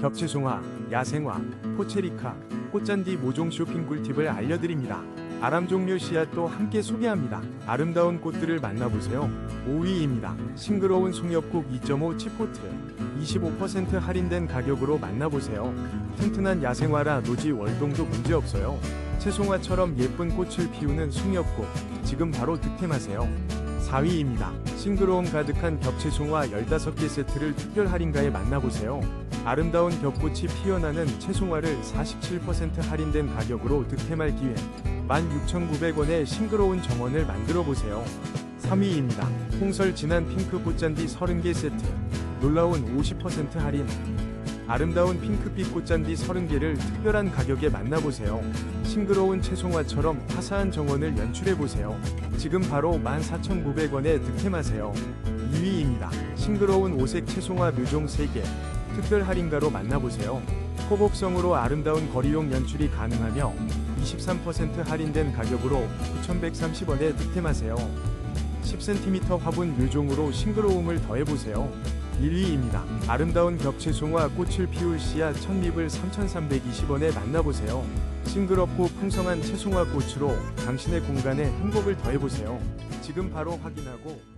겹채송화, 야생화, 포체리카, 꽃잔디 모종 쇼핑 꿀팁을 알려드립니다. 아람 종류 씨앗도 함께 소개합니다. 아름다운 꽃들을 만나보세요. 5위입니다. 싱그러운 송엽국 2.5 치포트 25% 할인된 가격으로 만나보세요. 튼튼한 야생화라 노지 월동도 문제없어요. 채송화처럼 예쁜 꽃을 피우는 송엽국 지금 바로 득템하세요. 4위입니다. 싱그러움 가득한 겹채송화 15개 세트를 특별 할인가에 만나보세요. 아름다운 겹꽃이 피어나는 채송화를 47% 할인된 가격으로 득템할 기회 16,900원의 싱그러운 정원을 만들어 보세요. 3위입니다. 홍설 진한 핑크 꽃잔디 30개 세트 놀라운 50% 할인 아름다운 핑크빛 꽃잔디 30개를 특별한 가격에 만나보세요. 싱그러운 채송화처럼 화사한 정원을 연출해보세요. 지금 바로 14,900원에 득템하세요. 2위입니다. 싱그러운 오색 채송화 묘종 3개 특별 할인가로 만나보세요. 호복성으로 아름다운 거리용 연출이 가능하며 23% 할인된 가격으로 9,130원에 득템하세요. 10cm 화분 묘종으로 싱그러움을 더해보세요. 1위입니다. 아름다운 겹채송화 꽃을 피울 씨앗 첫잎을 3,320원에 만나보세요. 싱그럽고 풍성한 채송화 꽃으로 당신의 공간에 행복을 더해보세요. 지금 바로 확인하고